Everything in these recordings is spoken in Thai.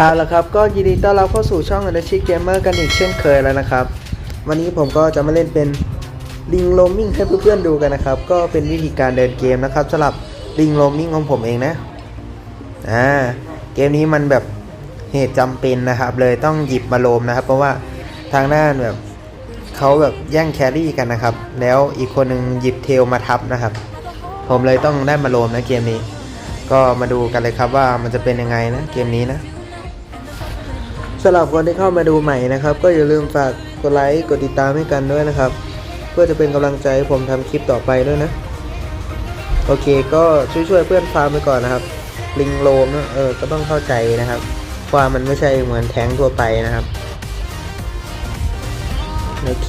เอาละครับก็ยินดีต้อนรับเข้าสู่ช่อง a n a c h i Gamer กันอีกเช่นเคยแล้วนะครับ วันนี้ผมก็จะมาเล่นเป็นลิงโ o ม m ิ n งให้เพื่อนๆดูกันนะครับ ก็เป็นวิธีการเดินเกมนะครับสำหรับลิงโ o ม m ิ n งของผมเองนะอ่าเกมนี้มันแบบเหตุจำเป็นนะครับ เลยต้องหยิบมาโลมนะครับ เพราะว่าทางด้านแบบเขาแบบแย่งแครี่กันนะครับ แล้วอีกคนหนึงหยิบเทลมาทับนะครับ ผมเลยต้องได้มาโลมนะเกมนี้ ก็มาดูกันเลยครับว่ามันจะเป็นยังไงนะเกมนี้นะ สำหรับคนที่เข้ามาดูใหม่นะครับ ก็อย่าลืมฝากกดไลค์กดติดตามให้กันด้วยนะครับ เพื่อจะเป็นกำลังใจให้ผมทำคลิปต่อไปด้วยนะ โอเคก็ช่วยๆเพื่อนฟาร์มไปก่อนนะครับ ลิงโลมนะเออก็ต้องเข้าใจนะครับว่ามันไม่ใช่เหมือนแท้งทั่วไปนะครับ โอเค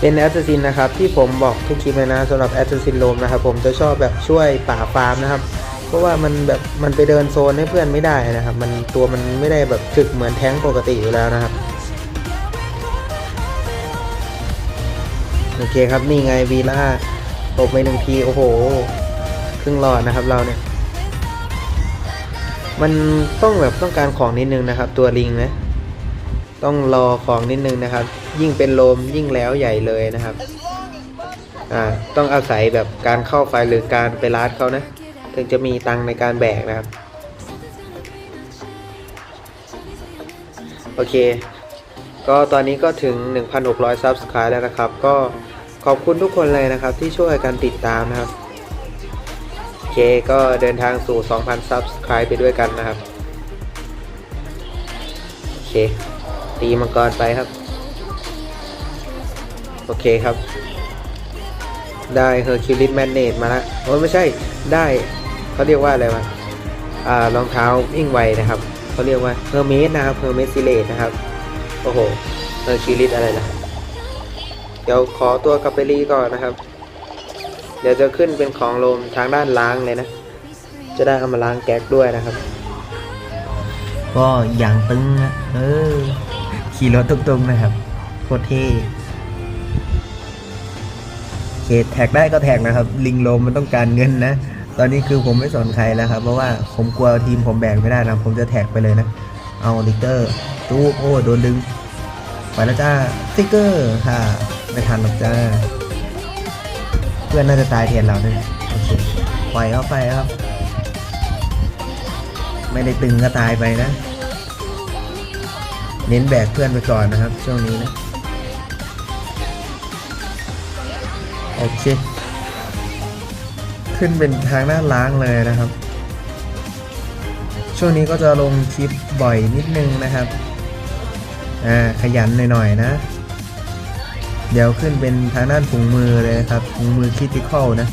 เป็นแอสซินนะครับที่ผมบอกทุกคลิปเลยนะสำหรับแอสซินโลมนะครับผมจะชอบแบบช่วยป่าฟาร์มนะครับเพราะว่ามันแบบมันไปเดินโซนให้เพื่อนไม่ได้นะครับ มันตัวมันไม่ได้แบบถึกเหมือนแท้งปกติอยู่แล้วนะครับโอเคครับนี่ไงวีล่าตบไปหนึ่งทีโอ้โห ครึ่งหลอดนะครับเราเนี่ย มันต้องแบบต้องการของนิดนึงนะครับ ตัวลิงนะต้องรอของนิดนึงนะครับ ยิ่งเป็นลมยิ่งแล้วใหญ่เลยนะครับ อ่า ต้องอาศัยแบบการเข้าไฟหรือการไปรัดเขานะ ถึงจะมีตังในการแบกนะครับ โอเค ก็ตอนนี้ก็ถึง 1,600 Subscribe แล้วนะครับ ก็ขอบคุณทุกคนเลยนะครับที่ช่วยกันติดตามนะครับ โอเค ก็เดินทางสู่ 2,000 Subscribe ไปด้วยกันนะครับ โอเค ตีมังกรไปครับ โอเคครับ ได้เฮอร์คิวลิสแมนเนตมาแล้วโอ้ไม่ใช่ได้เขาเรียกว่าอะไรวะอ่ารองเท้าวิ่งไวนะครับเขาเรียกว่าเฮอร์เมสนะครับเฮอร์เมสซิเลตนะครับ โอ้โหเฮอร์คิวลิสอะไรล่ะเดี๋ยวขอตัวกลับไปรีก่อนนะครับ เดี๋ยวจะขึ้นเป็นของลมทางด้านล้างเลยนะ จะได้เอามาล้างแก๊กด้วยนะครับ ก็อย่างตึงอะเออขี่รถตุงๆนะครับโคตรเท่ เคแท็กได้ก็แท็กนะครับ ลิงโลมมันต้องการเงินนะ ตอนนี้คือผมไม่สนใครแล้วครับ เพราะว่าผมกลัวทีมผมแบ่งไม่ได้นะ ผมจะแท็กไปเลยนะ เอาลิกเตอร์ตู้โอ้โดนดึง ไปแล้วจ้าสติ๊กเกอร์ค่ะ ไม่ทันหรอกจ้า เพื่อนน่าจะตายแทนเราเนี่ยโอเคปล่อยเข้าไปครับ ไม่ได้ตึงก็ตายไปนะ เน้นแบกเพื่อนไปก่อนนะครับ ช่วงนี้นะ โอเค ขึ้นเป็นทางด้าล้างเลยนะครับ ช่วงนี้ก็จะลงคลิปบ่อยนิดนึงนะครับ อ่า ขยันหน่อยๆนะ เดี๋ยวขึ้นเป็นทางด้านถุงมือเลยครับถุงมือคิติคอลนะ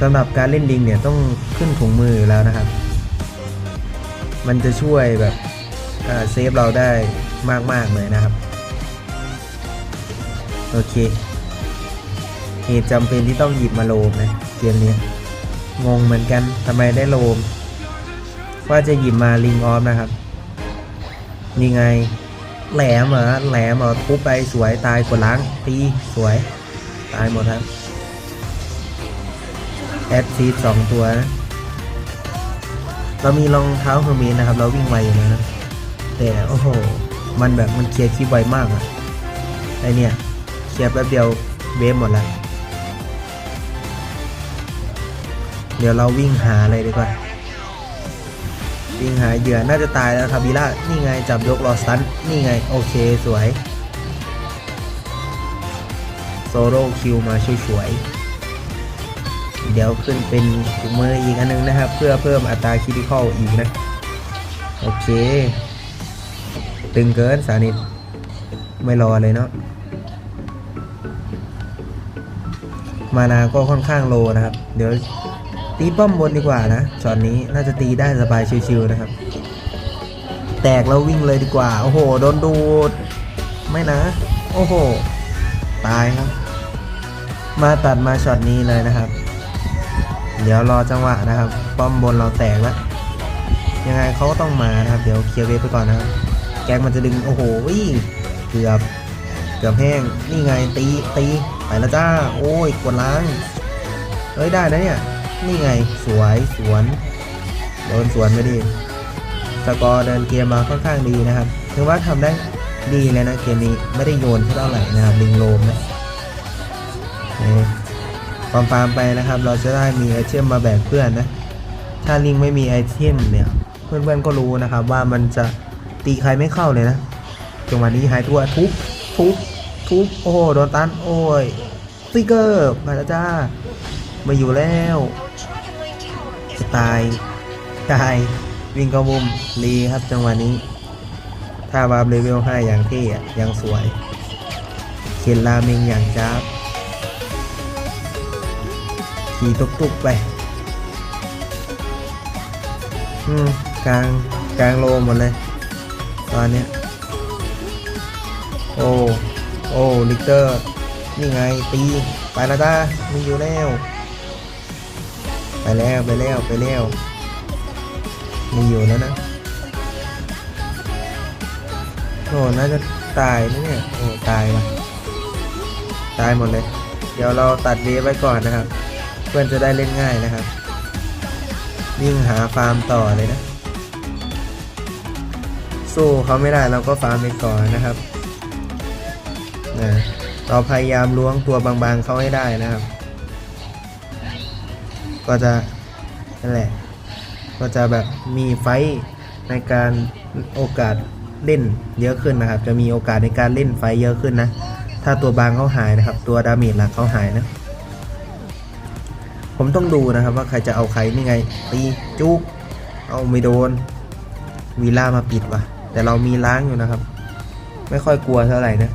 สำหรับการเล่นลิงเนี่ยต้องขึ้นถุงมืออยู่แล้วนะครับ มันจะช่วยแบบอ่าเซฟเราได้มาก ๆ เลยนะครับ โอเค เหตุจำเป็นที่ต้องหยิบมาโลมนะเกมนี้งงเหมือนกันทำไมได้โลม ว่าจะหยิบมาลิงออฟนะครับนี่ไง แหลมเหรอแหลมเหรอทุบไปสวยตายกดล้างตีสวย ตายหมดครับแอดซีสองตัวนะเรามีรองเท้าเฮอร์เมสนะครับ เราวิ่งไวอยู่นะแต่โอ้โห มันแบบมันเคลียร์คลิปไวมากอะไอเนี่ยเคลียร์แป๊บเดียวเวฟหมดแล้ว เดี๋ยวเราวิ่งหาเลยดีกว่า วิ่งหาเหยื่อน่าจะตายแล้วครับบีล่า นี่ไงจับยกรอสตัน นี่ไง โอเคสวย โซโล่คิวมาช่วยๆ เดี๋ยวขึ้นเป็นถุงมืออีกอันนึงนะครับ เพื่อเพิ่มอัตราคิดิคอลอีกนะ โอเค ตึงเกินสานิทไม่รอเลยเนาะมานาก็ค่อนข้างโลนะครับ เดี๋ยว ตีป้อมบนดีกว่านะช็อตนี้น่าจะตีได้สบายชิวๆนะครับ แตกแล้ววิ่งเลยดีกว่า โอ้โห โดนดูด ไม่นะ โอ้โห ตายครับ มาตัดมาช็อตนี้เลยนะครับ เดี๋ยวรอจังหวะนะครับ ป้อมบนเราแตกแล้วยังไงเขาก็ต้องมานะครับ เดี๋ยวเคลียร์เวฟไปก่อนนะครับ แก๊กมันจะดึง โอ้โหวิ่งเกือบ เกือบแห้ง นี่ไงตีตี ไปแล้วจ้า โอ้ย กดล้าง เอ้ย ได้นะเนี่ย นี่ไงสวยสวนโดนสวนไม่ดีสกอร์เดินเกมมาค่อนข้างดีนะครับถือว่าทำได้ดีเลยนะเกมนี้ไม่ได้โยนเท่าไหร่นะครับลิงโลมนะนี่ฟาร์มฟาร์มไปนะครับ เราจะได้มีไอเทมมาแบกเพื่อนนะ ถ้าลิงไม่มีไอเทมเนี่ย เพื่อนๆก็รู้นะครับว่ามันจะตีใครไม่เข้าเลยนะจังหวะนี้หายตัวทุบทุบทุบโอ้โหโดนตันโอ้ยสติกเกอร์มาแล้วจ้า มาอยู่แล้วจะตายตายวิ่งเข้ามุมรีครับจังหวะนี้ถ้าวาร์เลเวล5อย่างเท่อะยังสวยเขียนราเมงอย่างจ้าบขี่ตุกๆไปอืมกลางกลางโลหมดเลย ตอนเนี้ยโอ้โอ้ลิกเตอร์ นี่ไงตี ไปแล้วจ้ามีอยู่แล้ว ไปแล้วไปแล้วไปแล้วมีอยู่แล้วนะโอ้น่าจะตายนะเนี่ยโอ้ตายว่ะตายหมดเลย เดี๋ยวเราตัดเวฟไว้ก่อนนะครับ เพื่อนจะได้เล่นง่ายนะครับวิ่งหาฟาร์มต่อเลยนะ สู้เขาไม่ได้เราก็ฟาร์มไปก่อนนะครับนะเราพยายามล้วงตัวบางๆเขาให้ได้นะครับ ก็จะนั่นแหละก็จะแบบมีไฟในการโอกาสเล่นเยอะขึ้นนะครับ จะมีโอกาสในการเล่นไฟเยอะขึ้นนะ ถ้าตัวบางเขาหายนะครับ ตัวดาเมจหลักเขาหายนะ ผมต้องดูนะครับว่าใครจะเอาใครนี่ไง ตีจุกเอาไม่โดนวีล่ามาปิดว่ะ แต่เรามีล้างอยู่นะครับ ไม่ค่อยกลัวเท่าไหร่นะ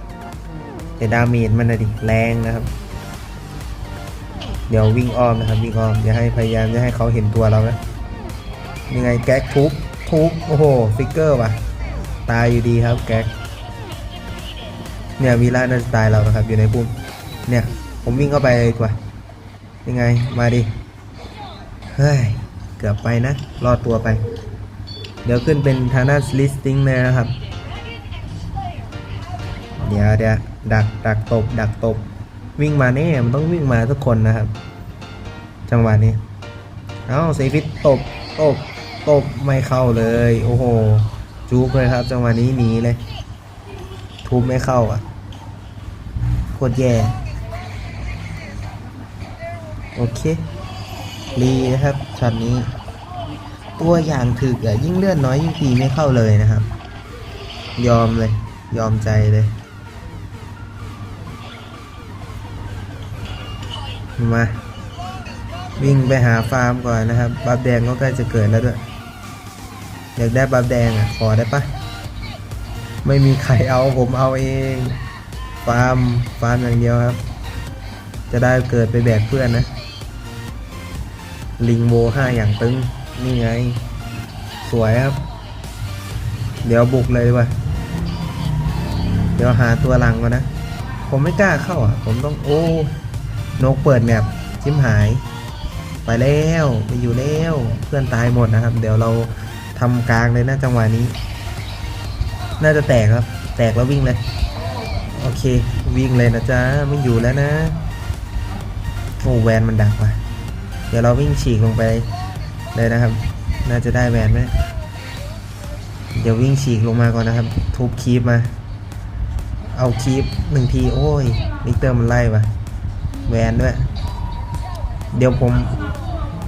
แต่ดาเมจมันนะดิแรงนะครับ เดี๋ยววิ่งอ้อมนะครับวิ่งอ้อมอย่าให้พยายามจะให้เขาเห็นตัวเรานะยังไงแก๊กทุบทุบโอ้โหฟิกเกอร์ว่ะตายอยู่ดีครับแก๊กเนี่ยวีล่าน่าจะตายเรานะครับอยู่ในปุ่มเนี่ยผมวิ่งเข้าไปดีกว่ายังไงมาดิเฮ้ยเกือบไปนะรอดตัวไป เดี๋ยวขึ้นเป็นทางด้าน listing เลยนะครับ เดี๋ยวเดี๋ยวดักดักตบดักตบ วิ่งมาแน่มันต้องวิ่งมาทุกคนนะครับ จังหวะนี้ เอ้าเซฟิตตบตบตบไม่เข้าเลย โอ้โหจูกเลยครับ จังหวะนี้หนีเลย ทุบไม่เข้าอะโคตรแย่โอเครีนะครับช็อตนี้ ตัวอย่างถึกอะยิ่งเลื่อนน้อยยิ่งตีไม่เข้าเลยนะครับ ยอมเลย ยอมใจเลย มา วิ่งไปหาฟาร์มก่อนนะครับบัฟแดงก็ใกล้จะเกิดแล้วด้วยอยากได้บัฟแดงอะขอได้ปะไม่มีใครเอาผมเอาเอง ฟาร์มฟาร์มอย่างเดียวครับ จะได้เกิดไปแบกเพื่อนนะ ลิงโวห้าอย่างตึงนี่ไง สวยครับ เดี๋ยวบุกเลยดีกว่าเดี๋ยวหาตัวหลังก่อนนะ ผมไม่กล้าเข้าอะ ผมต้องโอ้ นกเปิดแมปชิมหาย ไปแล้วไปอยู่แล้วเพื่อนตายหมดนะครับ เดี๋ยวเราทำกลางเลยนะจังหวะนี้ น่าจะแตกครับ แตกแล้ววิ่งเลย โอเค วิ่งเลยนะจ๊ะไม่อยู่แล้วนะโอ้แวนมันดักว่ะเดี๋ยวเราวิ่งฉีกลงไปเลยนะครับ น่าจะได้แวนไหมเดี๋ยววิ่งฉีกลงมาก่อนนะครับ ทุบคีบมา เอาคีบหนึ่งที โอ้ยลิกเตอร์มันไล่ว่ะ แวนด้วย เดี๋ยวผม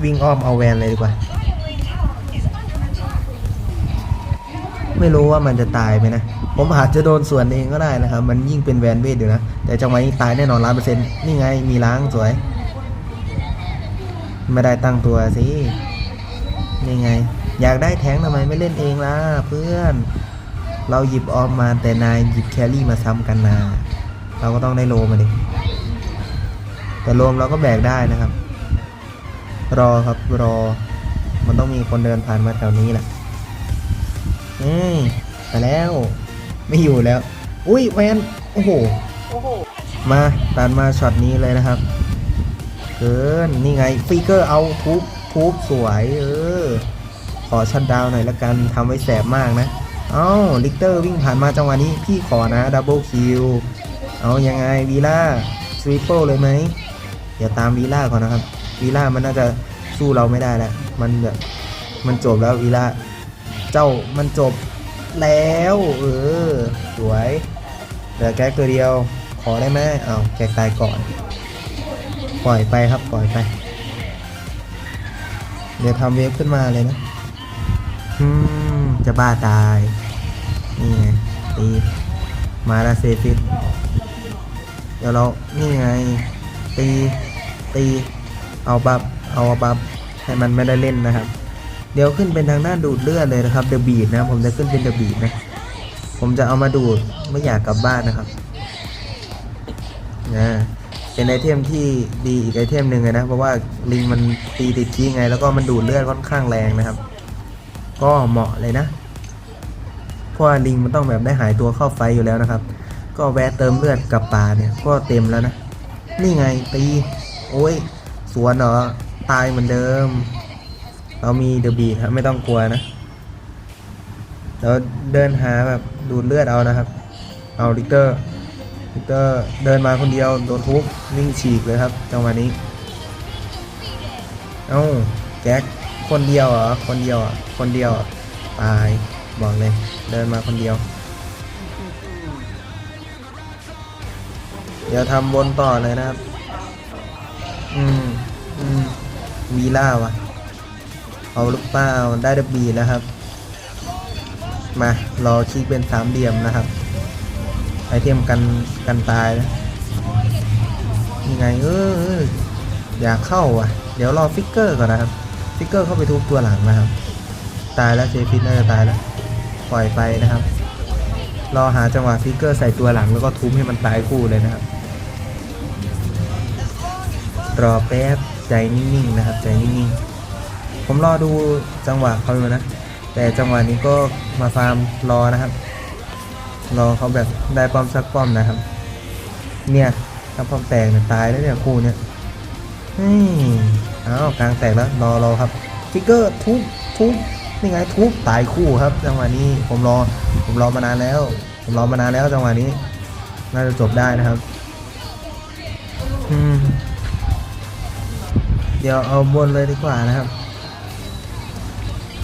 วิ่งอ้อมเอาแวนเลยดีกว่า ไม่รู้ว่ามันจะตายไหมนะ ผมอาจจะโดนส่วนเองก็ได้นะครับ มันยิ่งเป็นแวนเวทอยู่นะ แต่จังหวะนี้ตายแน่นอนร้อยเปอร์เซ็นต์นี่ไงมีล้างสวย ไม่ได้ตั้งตัวสิ นี่ไง อยากได้แทงทำไมไม่เล่นเองล่ะเพื่อน เราหยิบออมมาแต่นายหยิบแครี่มาซ้ำกันนา เราก็ต้องได้โลมาดิ แต่โลมเราก็แบกได้นะครับ รอครับรอ มันต้องมีคนเดินผ่านมาแถวนี้แหละอ้ยไปแล้ว ไม่อยู่แล้ว อุ้ยแวนโอ้โหมาตัดมาช็อตนี้เลยนะครับเกินนี่ไงฟิกเกอร์เอาทุบทุบสวยเออขอชัดดาวหน่อยละกันทำไว้แสบมากนะ เอ้าลิกเตอร์วิ่งผ่านมาจังหวะนี้พี่ขอนะดับเบิลคิวเอายังไงวีล่าสวิปเปิลเลยไหม เดี๋ยวตามวีล่าก่อนนะครับวีล่ามันน่าจะสู้เราไม่ได้แล้วมันแบบมันจบแล้ววีล่าเจ้ามันจบแล้ว เออ สวยเหลือแก๊กตัวเดียว ขอได้ไหมเอาแก๊กตายก่อน ปล่อยไปครับปล่อยไป เดี๋ยวทำเวฟขึ้นมาเลยนะอืมจะบ้าตาย นี่ไงตีมาล้วเซฟิตเดี๋ยวเรา นี่ไง ตี ตีเอาบับเอาบับให้มันไม่ได้เล่นนะครับ เดี๋ยวขึ้นเป็นทางด้านดูดเลือดเลยนะครับเดอะบีดนะผมจะขึ้นเป็นเดอะบีดนะผมจะเอามาดูดไม่อยากกลับบ้านนะครับนะเป็นไอเทมที่ดีอีกไอเทมหนึ่งเลยนะเพราะว่าลิงมันตีติดขี้ไง แล้วก็มันดูดเลือดค่อนข้างแรงนะครับ ก็เหมาะเลยนะเพราะว่าลิงมันต้องแบบได้หายตัวเข้าไฟอยู่แล้วนะครับ ก็แวะเติมเลือดกับปลาเนี่ยก็เต็มแล้วนะ นี่ไงตี โอ้ย สวนเหรอ ตายเหมือนเดิม เรามีเดอะบีครับ ไม่ต้องกลัวนะเราเดินหาแบบดูดเลือดเอานะครับ เอาลิกเตอร์ลิกเตอร์เดินมาคนเดียว โดนทุบวิ่งฉีกเลยครับจังหวะนี้ เอ้าแจ็คคนเดียวเหรอ คนเดียวอะ คนเดียวตาย บอกเลย เดินมาคนเดียว เดี๋ยวทำบนต่อเลยนะครับ อืมอืมวีล่าวะเอาลูกเป้าได้ดับบีแล้วครับ มารอคลิกเป็นสามเหลี่ยมนะครับ ไอเทมกันกันตายนะยังไงเออเอออยากเข้าว่ะ เดี๋ยวรอฟิกเกอร์ก่อนนะครับ ฟิกเกอร์เข้าไปทุบตัวหลังนะครับ ตายแล้วเซฟิตน่าจะตายแล้ว ปล่อยไปนะครับ รอหาจังหวะฟิกเกอร์ใส่ตัวหลังแล้วก็ทุบให้มันตายคู่เลยนะครับ รอแป๊บใจนิ่งๆนะครับ ใจนิ่งๆ ผมรอดูจังหวะเขาอยู่นะ แต่จังหวะนี้ก็มาฟาร์มรอนะครับ รอเขาแบบได้ป้อมสักป้อมนะครับ เนี่ยถ้าป้อมแตกเนี่ยตายแล้วเนี่ยคู่เนี่ยเฮ้ยอ้าวกลางแตกแล้วรอรอครับฟิกเกอร์ทุบทุบนี่ไงทุบตายคู่ครับ จังหวะนี้ผมรอผมรอมานานแล้ว ผมรอมานานแล้วจังหวะนี้น่าจะจบได้นะครับ เดี๋ยวเอาบนเลยดีกว่านะครับ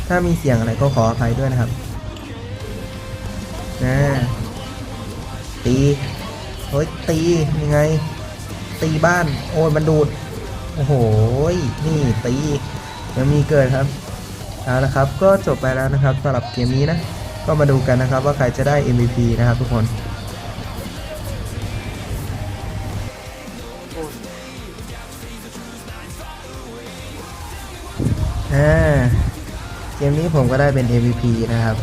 ถ้ามีเสียงอะไรก็ขออภัยด้วยนะครับนะตีเฮ้ยตียังไง ตีบ้าน โอ้ยมันดูด โอ้โหนี่ตียังมีเกิดครับเอาละครับ ก็จบไปแล้วนะครับสำหรับเกมนี้นะ ก็มาดูกันนะครับว่าใครจะได้ MVP นะครับทุกคน เกมนี้ผมก็ได้เป็น MVP นะครับ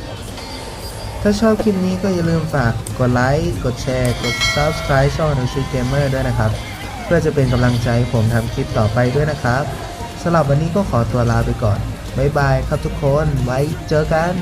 ถ้าชอบคลิปนี้ก็อย่าลืมฝากกดไลค์กดแชร์กด Subscribe ช่อง n o s h i Gamer ด้วยนะครับ เพื่อจะเป็นกำลังใจให้ผมทำคลิปต่อไปด้วยนะครับสำหรับวันนี้ก็ขอตัวลาไปก่อนบ๊ายบายครับทุกคนไว้เจอกัน